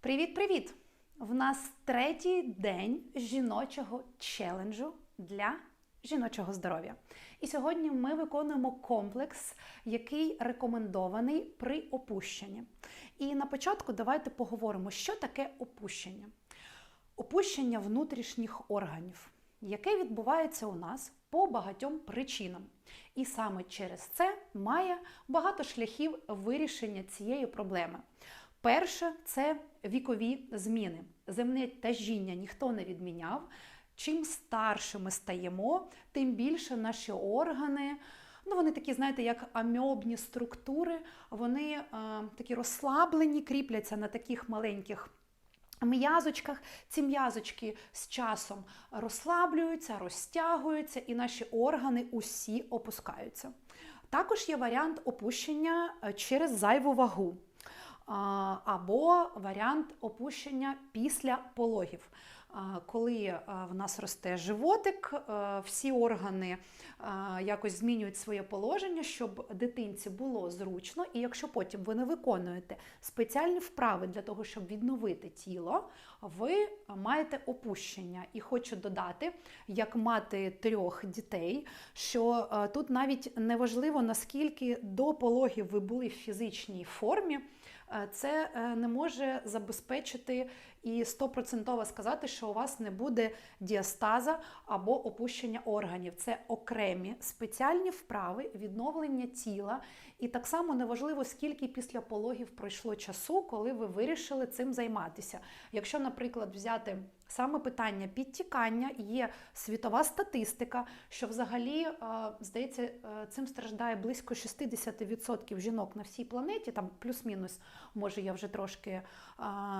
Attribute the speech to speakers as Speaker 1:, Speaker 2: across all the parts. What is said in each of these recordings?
Speaker 1: Привіт-привіт! В нас третій день жіночого челенджу для жіночого здоров'я. І сьогодні ми виконуємо комплекс, який рекомендований при опущенні. І на початку давайте поговоримо, що таке опущення. Опущення внутрішніх органів, яке відбувається у нас по багатьом причинам. І саме через це має багато шляхів вирішення цієї проблеми. Перше це вікові зміни. Земне тяжіння ніхто не відміняв. Чим старше ми стаємо, тим більше наші органи. Ну, вони такі, знаєте, як амьобні структури, вони е, такі розслаблені, кріпляться на таких маленьких м'язочках. Ці м'язочки з часом розслаблюються, розтягуються, і наші органи усі опускаються. Також є варіант опущення е, через зайву вагу або варіант опущення після пологів. Коли в нас росте животик, всі органи якось змінюють своє положення, щоб дитинці було зручно. І якщо потім ви не виконуєте спеціальні вправи для того, щоб відновити тіло, ви маєте опущення. І хочу додати, як мати трьох дітей, що тут навіть не важливо, наскільки до пологів ви були в фізичній формі. Е, це е, не може забезпечити і стопроцентово сказати, що у вас не буде діастаза або опущення органів. Це окремі спеціальні вправи, відновлення тіла. І так само неважливо, скільки після пологів пройшло часу, коли ви вирішили цим займатися. Якщо, наприклад, взяти саме питання підтікання, є світова статистика, що взагалі, е, здається, цим страждає близько 60% жінок на всій планеті, там плюс-мінус, може я вже трошки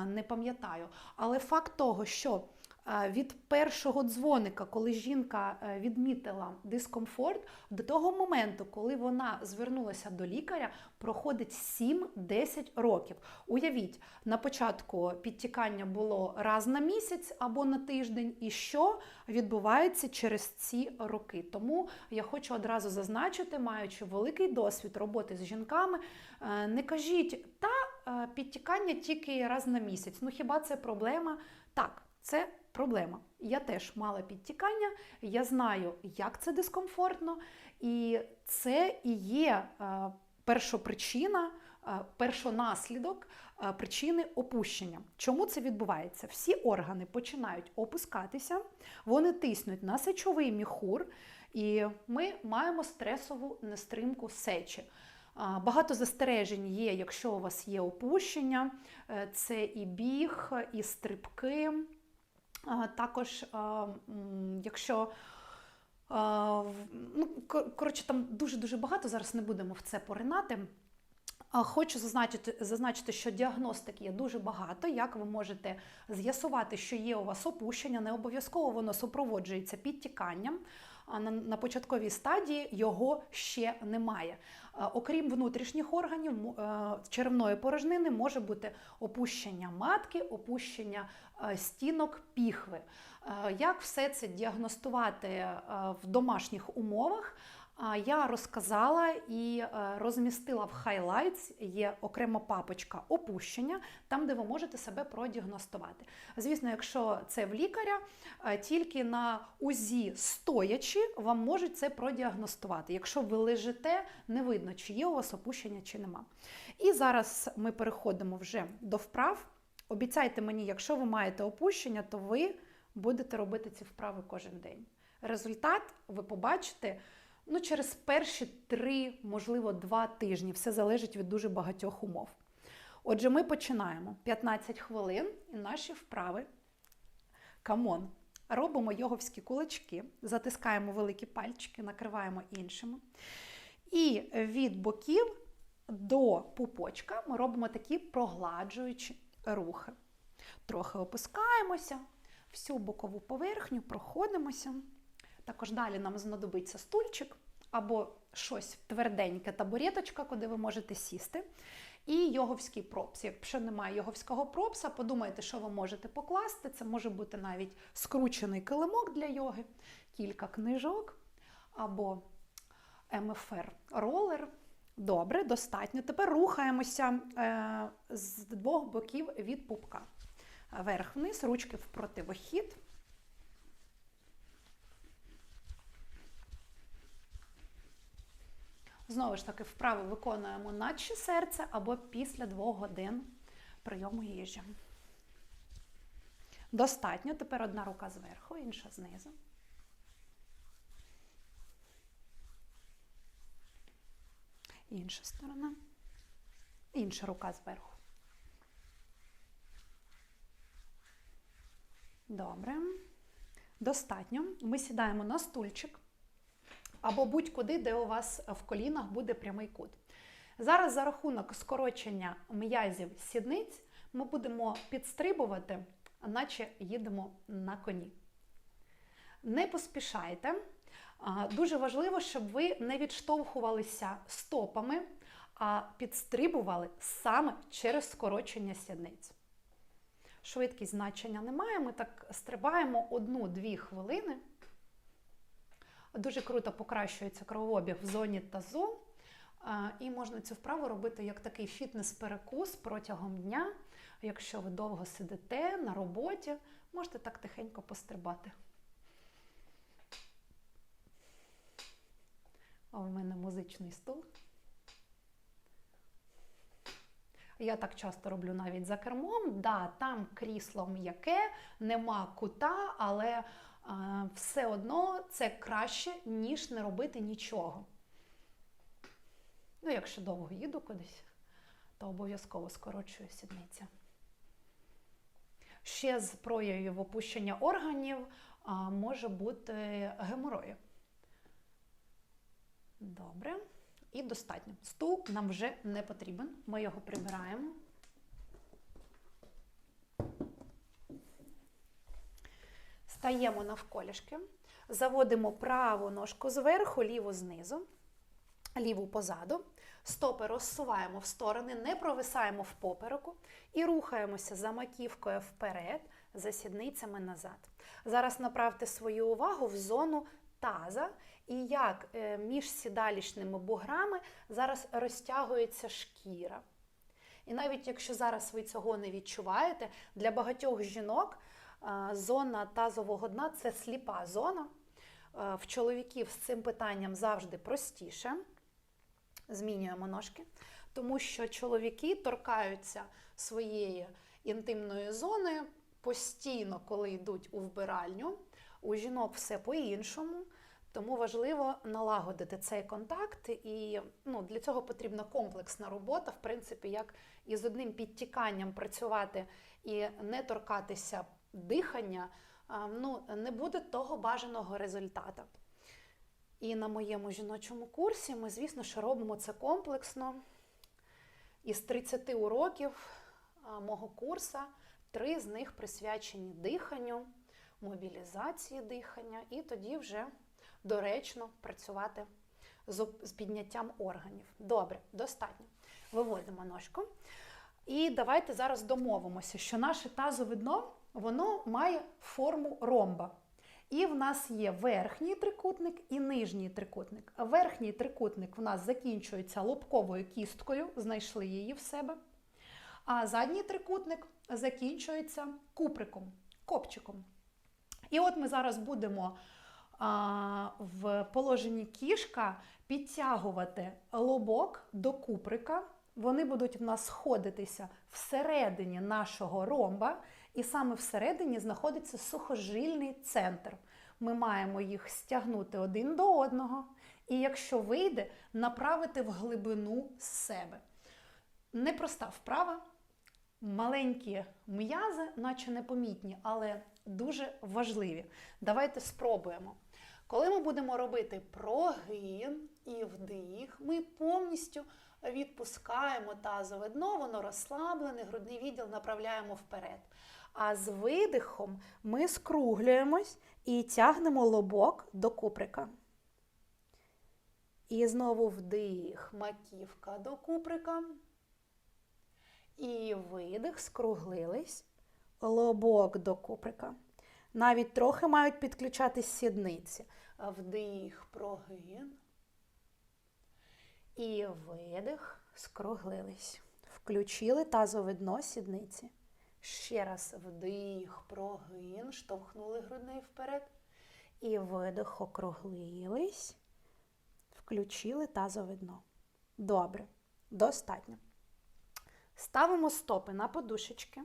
Speaker 1: не пам'ятаю. Але факт того, що е, від першого дзвоника, коли жінка е, відмітила дискомфорт, до того моменту, коли вона звернулася до лікаря, проходить 7-10 років. Уявіть, на початку підтікання було раз на місяць або на тиждень, і що відбувається через ці роки. Тому я хочу одразу зазначити, маючи великий досвід роботи з жінками, е, не кажіть, та підтікання тільки раз на місяць. Ну хіба це проблема? Так, це проблема. Я теж мала підтікання, я знаю, як це дискомфортно, і це і є першопричина, першонаслідок причини опущення. Чому це відбувається? Всі органи починають опускатися, вони тиснуть на сечовий міхур, і ми маємо стресову нестримку сечі. Багато застережень є, якщо у вас є опущення, е, це і біг, і стрибки. Також, якщо ну, коротше, там дуже-дуже багато, зараз не будемо в це поринати. Хочу зазначити, зазначити, що діагностик є дуже багато. Як ви можете з'ясувати, що є у вас опущення, не обов'язково воно супроводжується підтіканням а на, початковій стадії його ще немає. Окрім внутрішніх органів, е, черевної порожнини може бути опущення матки, опущення е, стінок піхви. Е, як все це діагностувати в домашніх умовах? Я розказала і е, розмістила в Highlights, є окрема папочка опущення, там, де ви можете себе продіагностувати. Звісно, якщо це в лікаря, е, тільки на УЗІ стоячи, вам можуть це продіагностувати. Якщо ви лежите, не видно, чи є у вас опущення, чи нема. І зараз ми переходимо вже до вправ. Обіцяйте мені, якщо ви маєте опущення, то ви будете робити ці вправи кожен день. Результат ви побачите ну, через перші три, можливо, два тижні. Все залежить від дуже багатьох умов. Отже, ми починаємо 15 хвилин і наші вправи. Камон. Робимо йоговські кулачки, затискаємо великі пальчики, накриваємо іншими. І від боків до пупочка ми робимо такі прогладжуючі рухи. Трохи опускаємося, всю бокову поверхню проходимося. Також далі нам знадобиться стульчик або щось тверденьке табуреточка, куди ви можете сісти. І йоговський пропс. Якщо немає йоговського пропса, подумайте, що ви можете покласти. Це може бути навіть скручений килимок для йоги, кілька книжок або МФР ролер. Добре, достатньо. Тепер рухаємося е, з двох боків від пупка. Вверх-вниз, ручки в противохід. Знову ж таки, вправи виконуємо наче серце або після двох годин прийому їжі. Достатньо. Тепер одна рука зверху, інша знизу. Інша сторона. Інша рука зверху. Добре. Достатньо. Ми сідаємо на стульчик або будь-куди, де у вас в колінах буде прямий кут. Зараз за рахунок скорочення м'язів сідниць ми будемо підстрибувати, наче їдемо на коні. Не поспішайте. Дуже важливо, щоб ви не відштовхувалися стопами, а підстрибували саме через скорочення сідниць. Швидкість значення немає, ми так стрибаємо 1-2 хвилини. Дуже круто покращується кровообіг в зоні тазу. І можна цю вправу робити як такий фітнес-перекус протягом дня. Якщо ви довго сидите на роботі, можете так тихенько пострибати. А в мене музичний стул. Я так часто роблю навіть за кермом. Да, там крісло м'яке, нема кута, але все одно це краще, ніж не робити нічого. Ну, якщо довго їду кудись, то обов'язково скорочую сідниця. Ще з проявів опущення органів може бути геморої. Добре. І достатньо. Стул нам вже не потрібен. Ми його прибираємо. Стаємо навколішки. Заводимо праву ножку зверху, ліву знизу, ліву позаду. Стопи розсуваємо в сторони, не провисаємо в попереку і рухаємося за маківкою вперед, за сідницями назад. Зараз направте свою увагу в зону таза і як е, між сідалішними буграми зараз розтягується шкіра. І навіть якщо зараз ви цього не відчуваєте, для багатьох жінок зона тазового дна це сліпа зона. В чоловіків з цим питанням завжди простіше. Змінюємо ножки, тому що чоловіки торкаються своєї інтимної зони постійно, коли йдуть у вбиральню. У жінок все по-іншому. Тому важливо налагодити цей контакт, і ну, для цього потрібна комплексна робота, в принципі, як із одним підтіканням працювати і не торкатися дихання, ну, не буде того бажаного результату. І на моєму жіночому курсі ми, звісно, що робимо це комплексно. Із 30 уроків мого курсу, три з них присвячені диханню, мобілізації дихання, і тоді вже доречно працювати з підняттям органів. Добре, достатньо. Виводимо ножку. І давайте зараз домовимося, що наше тазове дно воно має форму ромба. І в нас є верхній трикутник і нижній трикутник. Верхній трикутник в нас закінчується лобковою кісткою, знайшли її в себе. А задній трикутник закінчується куприком, копчиком. І от ми зараз будемо в положенні кішка підтягувати лобок до куприка. Вони будуть в нас сходитися всередині нашого ромба, і саме всередині знаходиться сухожильний центр. Ми маємо їх стягнути один до одного, і якщо вийде, направити в глибину себе. Непроста вправа, маленькі м'язи, наче непомітні, але дуже важливі. Давайте спробуємо. Коли ми будемо робити прогин і вдих, ми повністю відпускаємо тазове дно, воно розслаблене, грудний відділ направляємо вперед. А з видихом ми скруглюємось і тягнемо лобок до куприка. І знову вдих, маківка до куприка. І видих, скруглились, лобок до куприка. Навіть трохи мають підключатись сідниці. Вдих, прогин. І видих, скруглились. Включили тазове дно сідниці. Ще раз вдих, прогин, штовхнули грудний вперед. І видих, округлились. Включили тазове дно. Добре, достатньо. Ставимо стопи на подушечки.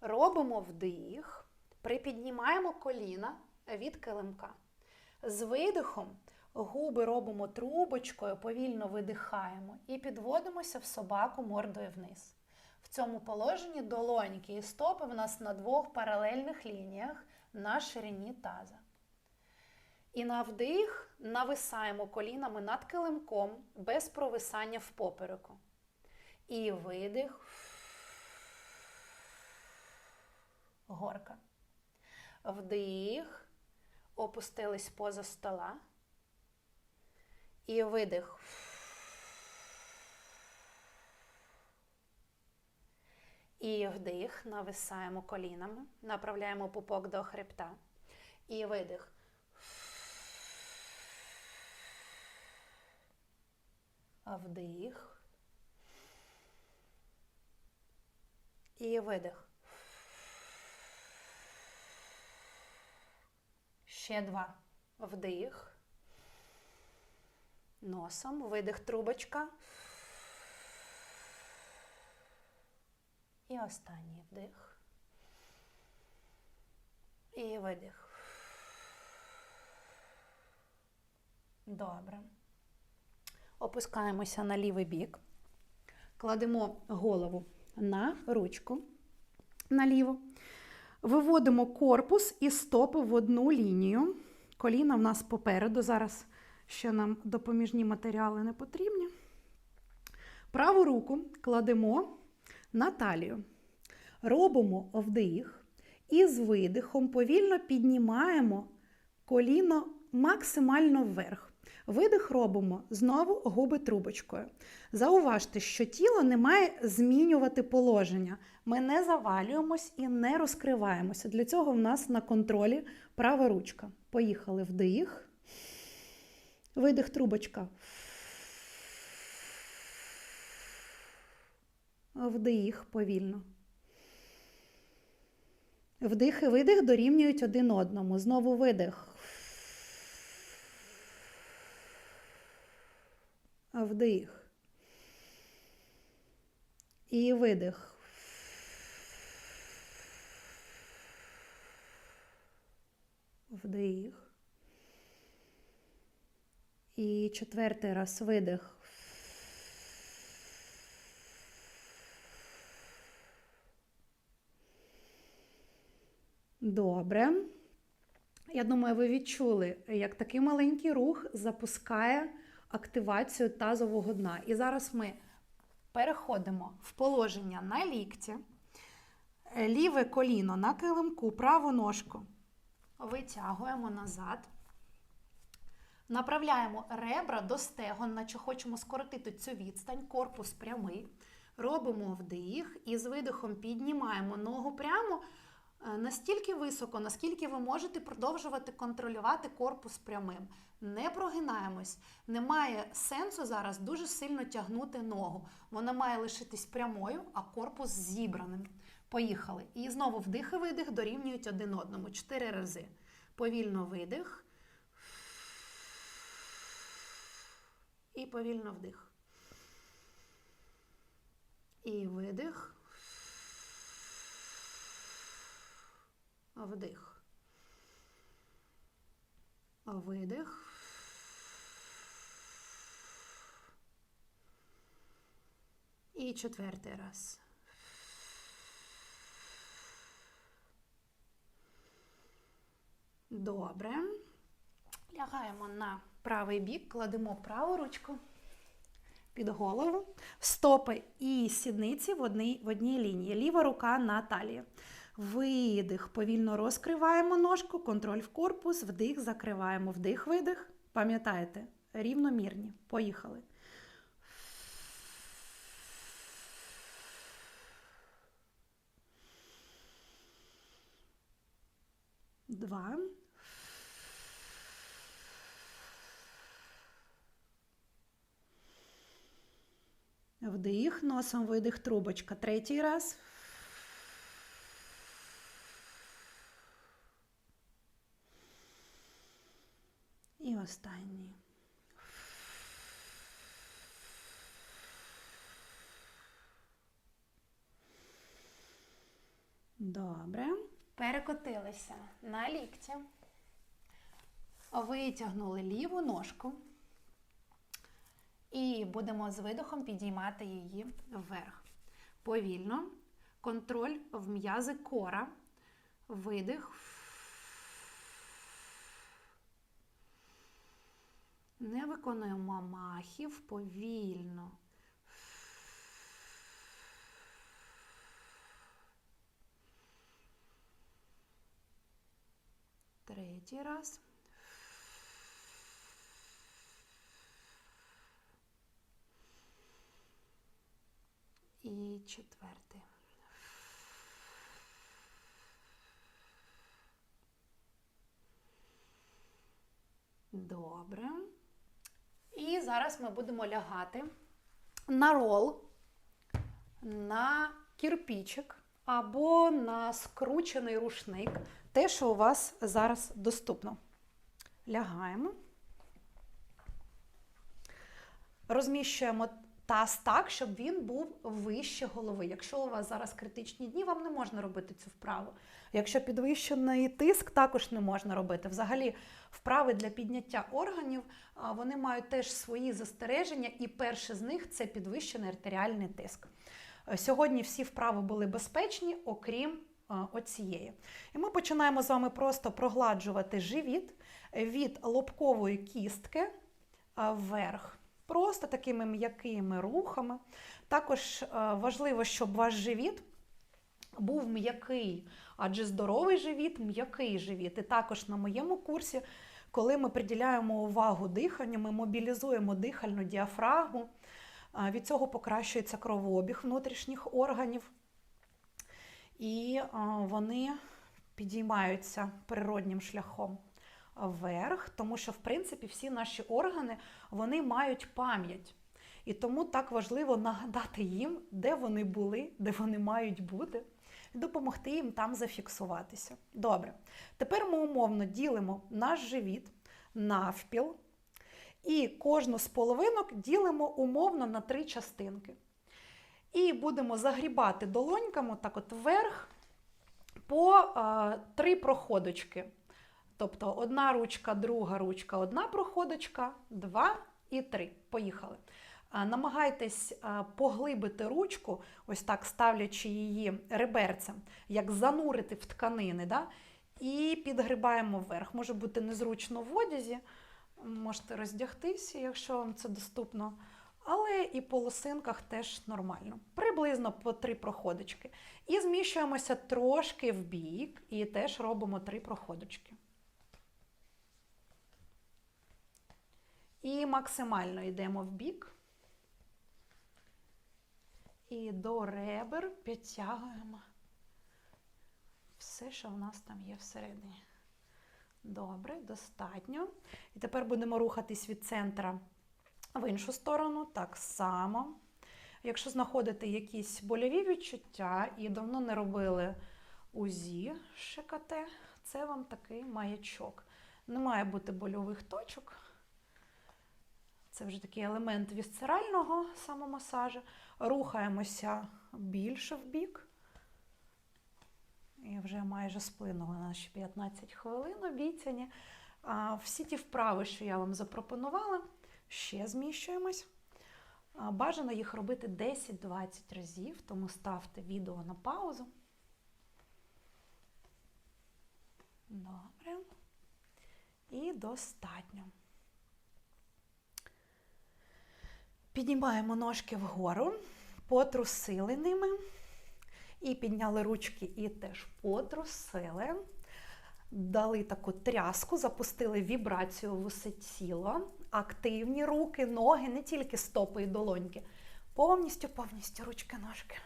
Speaker 1: Робимо вдих, припіднімаємо коліна від килимка. З видихом губи робимо трубочкою, повільно видихаємо і підводимося в собаку мордою вниз. Цьому положенні долоньки і стопи в нас на двох паралельних лініях на ширині таза. І на вдих нависаємо колінами над килимком без провисання в попереку. І видих. Горка. Вдих. Опустились поза стола. І видих. І вдих, нависаємо колінами, направляємо пупок до хребта. І видих. Вдих. І видих. Ще два. Вдих. Носом. Видих трубочка. І останній вдих. І видих. Добре. Опускаємося на лівий бік. Кладемо голову на ручку наліво. Виводимо корпус і стопи в одну лінію. Коліна в нас попереду. Зараз ще нам допоміжні матеріали не потрібні. Праву руку кладемо на талію. Робимо вдих і з видихом повільно піднімаємо коліно максимально вверх. Видих робимо знову губи трубочкою. Зауважте, що тіло не має змінювати положення. Ми не завалюємось і не розкриваємося. Для цього в нас на контролі права ручка. Поїхали вдих. Видих трубочка. Вдих повільно. Вдих і видих дорівнюють один одному. Знову видих. Вдих. І видих. Вдих. І четвертий раз видих. Добре. Я думаю, ви відчули, як такий маленький рух запускає активацію тазового дна. І зараз ми переходимо в положення на лікті, ліве коліно на килимку, праву ножку витягуємо назад. Направляємо ребра до стегон, наче хочемо скоротити цю відстань, корпус прямий. Робимо вдих і з видихом піднімаємо ногу прямо настільки високо, наскільки ви можете продовжувати контролювати корпус прямим. Не прогинаємось. Немає сенсу зараз дуже сильно тягнути ногу. Вона має лишитись прямою, а корпус зібраним. Поїхали. І знову вдих і видих дорівнюють один одному. Чотири рази. Повільно видих. І повільно вдих. І видих. Вдих. Видих. І четвертий раз. Добре. Лягаємо на правий бік, кладемо праву ручку під голову, стопи і сідниці в одній, в одній лінії. Ліва рука на талії. Видих. Повільно розкриваємо ножку, контроль в корпус, вдих, закриваємо. Вдих, видих. Пам'ятаєте, рівномірні. Поїхали. Два. Вдих, носом видих, трубочка. Третій раз. І останній. Добре. Перекотилися на лікті. Витягнули ліву ножку. І будемо з видохом підіймати її вверх. Повільно. Контроль в м'язи кора. Видих. Не виконуємо махів повільно. Третій раз. І четвертий. Добре. Зараз ми будемо лягати на рол, на кірпічик або на скручений рушник. Те, що у вас зараз доступно. Лягаємо. Розміщуємо таз так, щоб він був вище голови. Якщо у вас зараз критичні дні, вам не можна робити цю вправу. Якщо підвищений тиск, також не можна робити. Взагалі, вправи для підняття органів вони мають теж свої застереження, і перше з них це підвищений артеріальний тиск. Сьогодні всі вправи були безпечні, окрім оцієї. І ми починаємо з вами просто прогладжувати живіт від лобкової кістки вверх. Просто такими м'якими рухами. Також важливо, щоб ваш живіт був м'який, адже здоровий живіт м'який живіт. І також на моєму курсі, коли ми приділяємо увагу диханню, ми мобілізуємо дихальну діафрагму, від цього покращується кровообіг внутрішніх органів. І вони підіймаються природнім шляхом вверх, тому що, в принципі, всі наші органи вони мають пам'ять. І тому так важливо нагадати їм, де вони були, де вони мають бути, і допомогти їм там зафіксуватися. Добре. Тепер ми умовно ділимо наш живіт навпіл, і кожну з половинок ділимо умовно на три частинки. І будемо загрібати долоньками так от вверх по а, три проходочки. Тобто одна ручка, друга ручка, одна проходочка, два і три. Поїхали. Намагайтесь поглибити ручку, ось так ставлячи її реберцем, як занурити в тканини. Да? І підгрибаємо вверх. Може бути незручно в одязі, можете роздягтися, якщо вам це доступно. Але і по лосинках теж нормально. Приблизно по три проходочки. І зміщуємося трошки в бік, і теж робимо три проходочки. І максимально йдемо в бік. І до ребер підтягуємо все, що в нас там є всередині. Добре, достатньо. І тепер будемо рухатись від центра в іншу сторону, так само. Якщо знаходите якісь больові відчуття і давно не робили УЗІ ШКТ, це вам такий маячок. Не має бути больових точок. Це вже такий елемент вісцерального самомасажу. Рухаємося більше в бік. І вже майже сплинули наші 15 хвилин обіцяні. Всі ті вправи, що я вам запропонувала, ще зміщуємось. Бажано їх робити 10-20 разів, тому ставте відео на паузу. Добре. І достатньо. Піднімаємо ножки вгору, потрусили ними. І підняли ручки і теж потрусили. Дали таку тряску, запустили вібрацію в усе тіло. Активні руки, ноги, не тільки стопи і долоньки. Повністю, повністю ручки, ножки.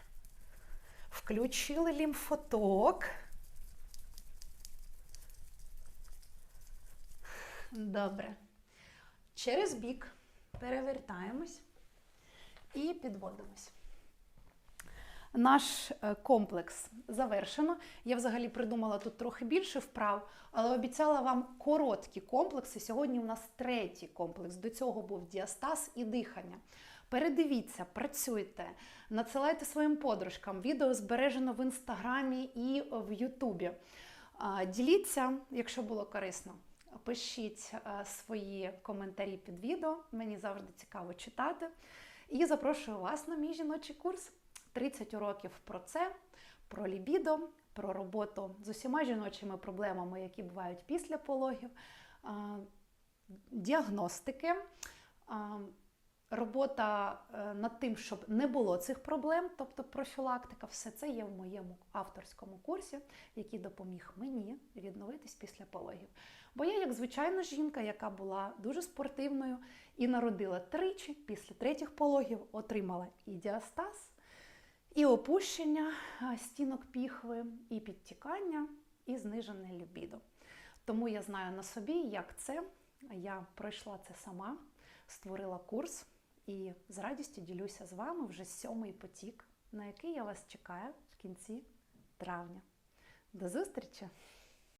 Speaker 1: Включили лімфоток. Добре. Через бік перевертаємось. І підводимось. Наш е, комплекс завершено. Я взагалі придумала тут трохи більше вправ, але обіцяла вам короткі комплекси. Сьогодні у нас третій комплекс. До цього був діастаз і дихання. Передивіться, працюйте, надсилайте своїм подружкам. Відео збережено в інстаграмі і в Ютубі. Діліться, якщо було корисно. Пишіть е, свої коментарі під відео. Мені завжди цікаво читати. І запрошую вас на мій жіночий курс. 30 уроків про це, про лібідо, про роботу з усіма жіночими проблемами, які бувають після пологів, діагностики, робота е, над тим, щоб не було цих проблем, тобто профілактика, все це є в моєму авторському курсі, який допоміг мені відновитись після пологів. Бо я, як звичайна жінка, яка була дуже спортивною і народила тричі, після третіх пологів отримала і діастаз, і опущення стінок піхви, і підтікання, і знижене лібідо. Тому я знаю на собі, як це. Я пройшла це сама, створила курс і з радістю ділюся з вами вже сьомий потік, на який я вас чекаю в кінці травня. До зустрічі!